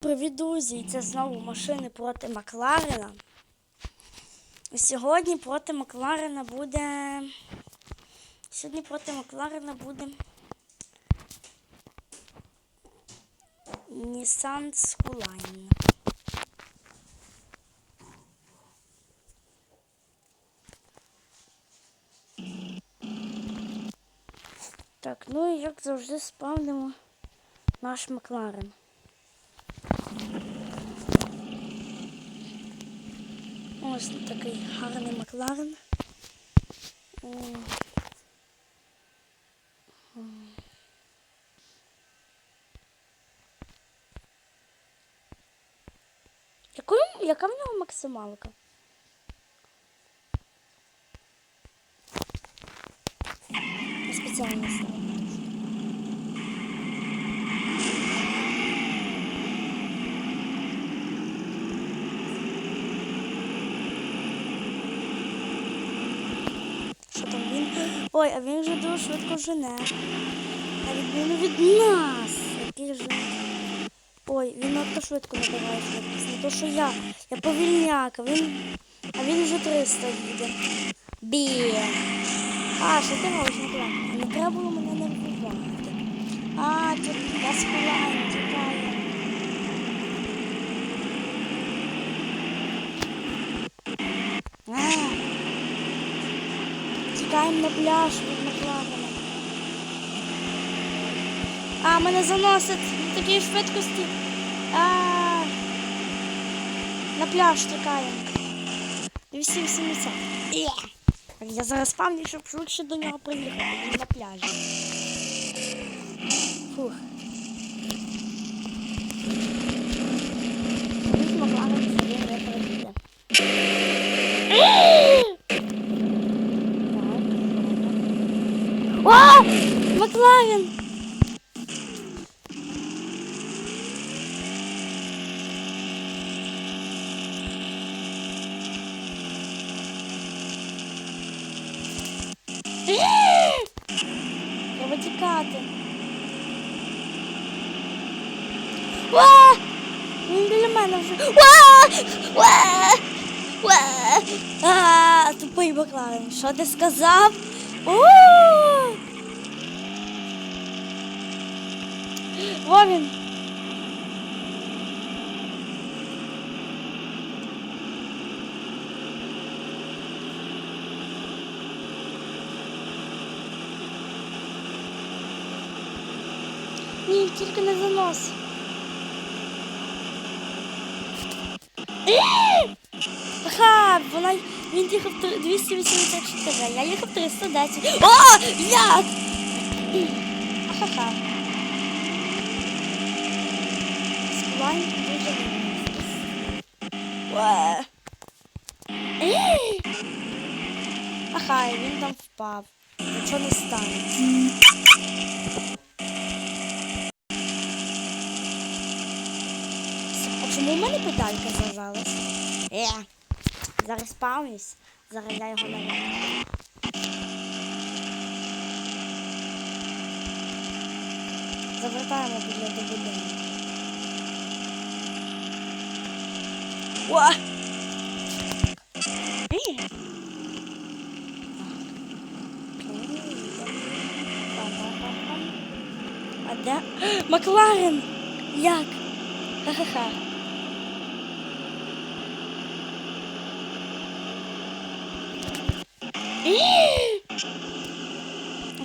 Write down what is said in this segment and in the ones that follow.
Привіт, друзі! Це знову машини проти Макларена. Сьогодні проти Макларена буде. Сьогодні проти Макларена буде. Nissan Skyline. Так, ну і як завжди спавнимо наш Макларен. Ось такий гарний Макларен. Якою, яка в нього максималка? Я Спеціально. Що там він? Ой, а він вже дуже швидко жене. На відміну від нас. Який же. Ой, він надто швидко набирає швидкість. Не то, що я. Я повільняк, а він. А він вже 300 їде. Бі. А, що ти робиш, Микола? Не треба було мене нервувати. А, тут Гаскулайн тікає. А. Тікаємо на пляж від Макларена. А, мене заносить на такій швидкості. А, на пляж тікаємо. 280. Я зараз пам'ятаю, щоб швидше до нього приїхати. На пляжі. Фух. Від Макларена собі О! Макларен! Треба тікати. Ва! Він біля мене вже. Ва! Ва! Ва! А, тупий Макларен. Що ти сказав? О! Во. Ні, тільки не занос. Ха, вона він їхав три- 284, а я їхав 310. О, як? Ха-ха. Склань дуже! Ага, і він там впав. Нічого не станеться. А чому в мене педалька зажалась? Е, зараз спавнюсь, зараз я його наверну. Завертаємо біля до будинку. О! А де? Макларен! Як? Ха-ха-ха.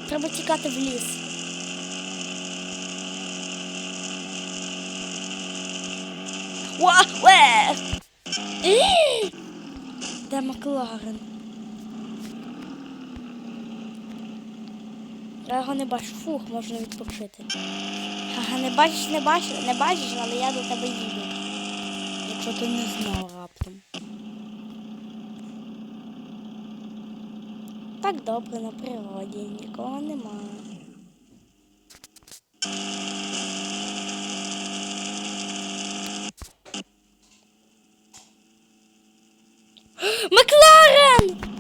Треба тікати в ліс. Уа! Макларен? Я його не бачу. Фух, можна відпочити. Ага, не бачиш, не бачиш, не бачиш, але я до тебе їду. Якщо ти не знав раптом. Так добре на природі, нікого немає. Макларен! Е!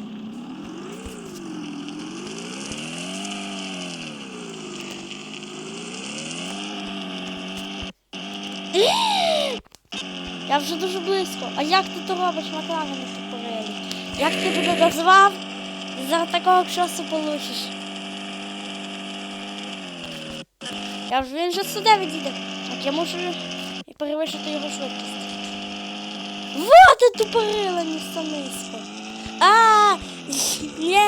Я вже дуже близько. А як ти то робиш, Маклавен, тупорилий? Як ти мене назвав? За такого часу получиш. Я вже він вже сюди відійде. Так я можу перевищити його швидкість. Вот ти тупорила місце низько. А, ні,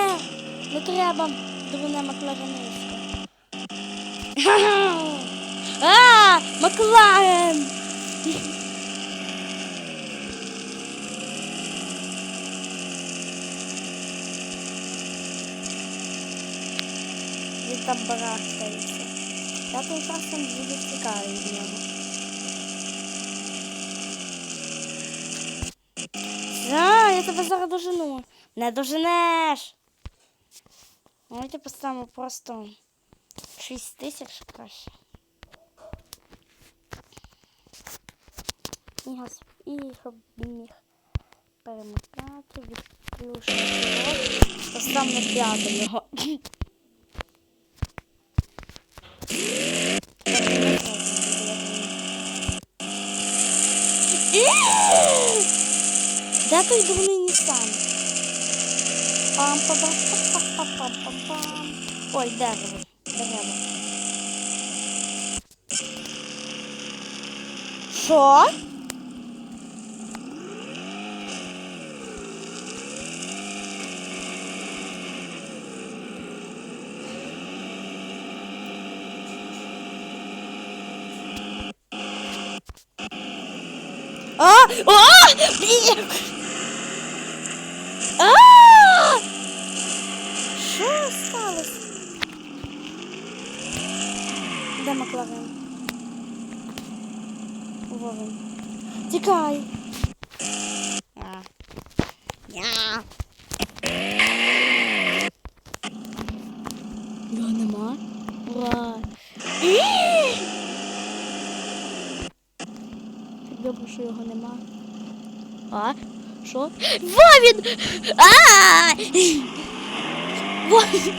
не треба, дурне Макларенистко. А, Макларен! Він там барахтається. Я тим часом буду втікаю від нього. А, я тебе зараз дожену. Не доженеш. Давайте поставимо просто 6 тисяч краще. Газ, і щоб міг перемикати, відключити. Постав на п'яту його. Де той дурний Нісан? пам пам пам пам пам пам пам Ой, дерево. Дерево. Що? А! А! А! Що сталося? Де Макларен? Вовен. Тікай. Я. Нема? Ура! І! Так добре, що його нема. А? Що? Во він! А! Во він!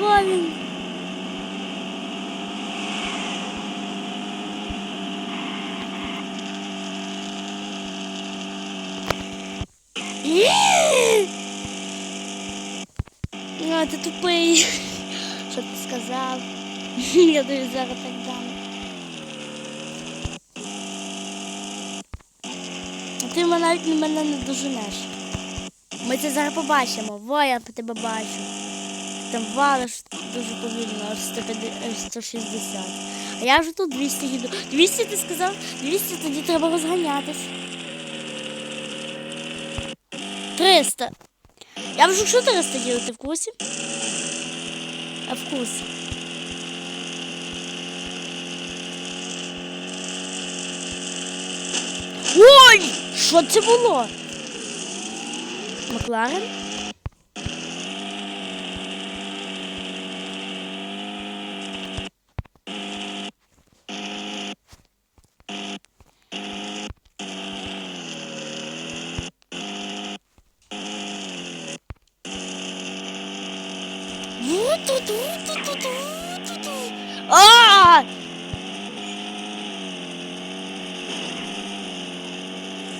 Во він! А, ти тупий. Що ти сказав? Я тобі зараз так дам. А Ти навіть мене не доженеш. Ми це зараз побачимо. Во, я тебе бачу. Там валиш дуже повільно, аж 150, аж 160. А я вже тут 200 їду. 200 ти сказав? 200 тоді треба розганятись. 300. Я вже 400 їду, ти в курсі? А в курсі. Ой! Що це було? Макларен?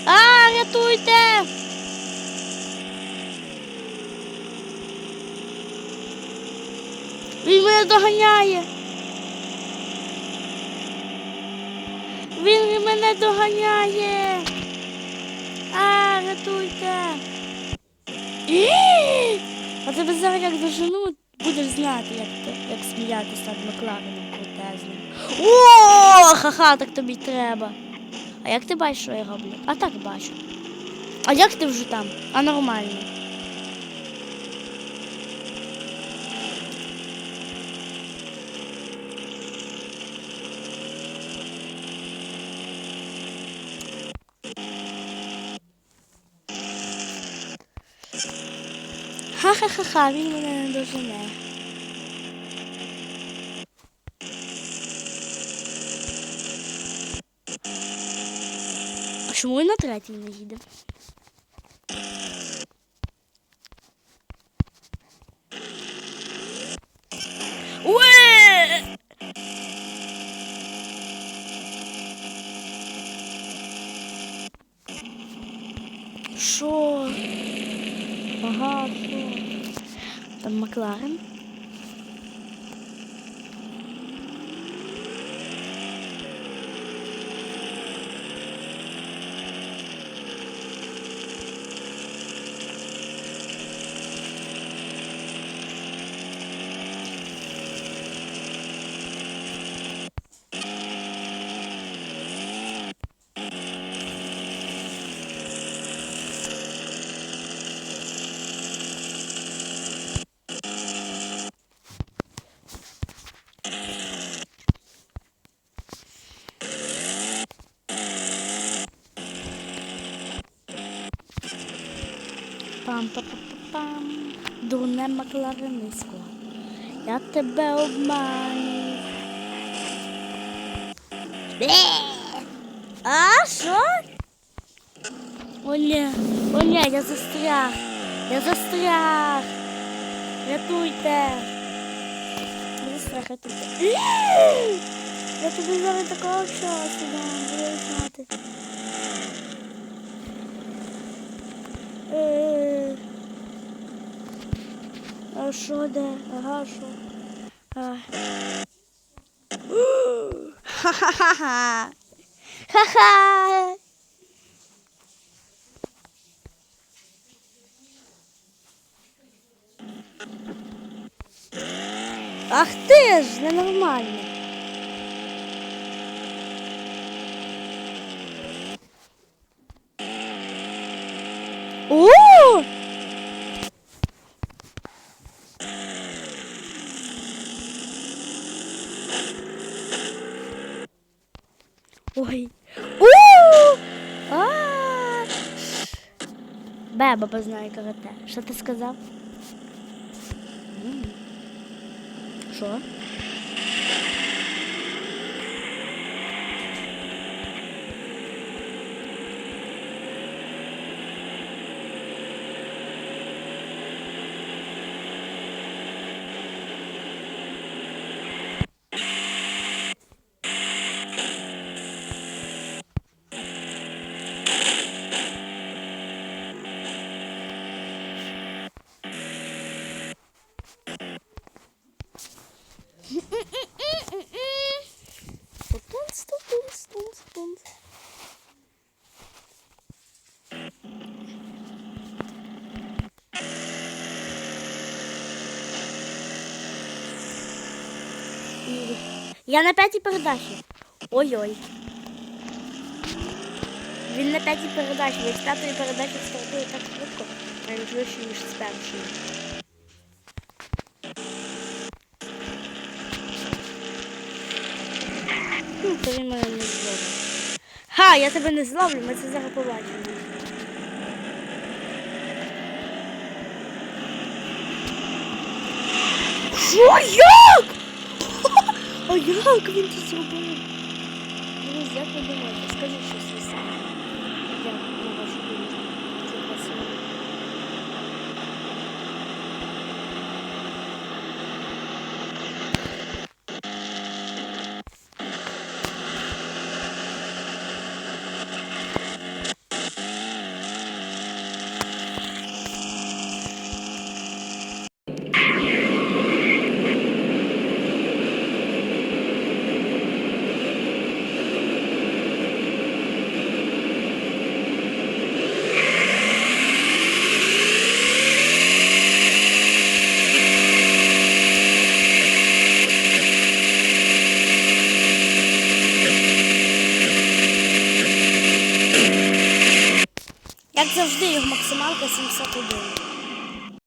А рятуйте! Він мене доганяє. Він мене доганяє. А, рятуйте. І! А тебе зараз як дожену, будеш знати, як, як сміятися над Маклареном крутезним. О, ха-ха, так тобі треба. А як ти бачиш, що я роблю? А так бачу. А як ти вже там? А нормально. Ха-ха-ха-ха, він мене не дожене. А чому він на третій не їде? Уе! Що? Ага, що? Там пам па па па пам Дурне макларениско. Я тебе обманю. А що? О, ні, о, ні, я застряг. Я застряг. Рятуйте. Я застряг, рятуйте. Я тобі зараз такого часу дам, будеш знати. А що де? Ага, що? Ха-ха-ха. Ха-ха. Ах ти ж, ненормально. О! Ой. У! А! Беба знає карате. Що ти сказав? Що? Я на п'ятій передачі. Ой-ой. Він на п'ятій передачі. Від п'ятої передачі стартує так швидко, навіть швидше, ніж з першої. Ну, то він мене не зловить. Ха, я тебе не зловлю, ми це зараз побачимо. Що, як? А як він це зробив? Друзі, як ви думаєте? Скажіть щось. Як на вашу думку? Це красиво. Як завжди, його максималка 71.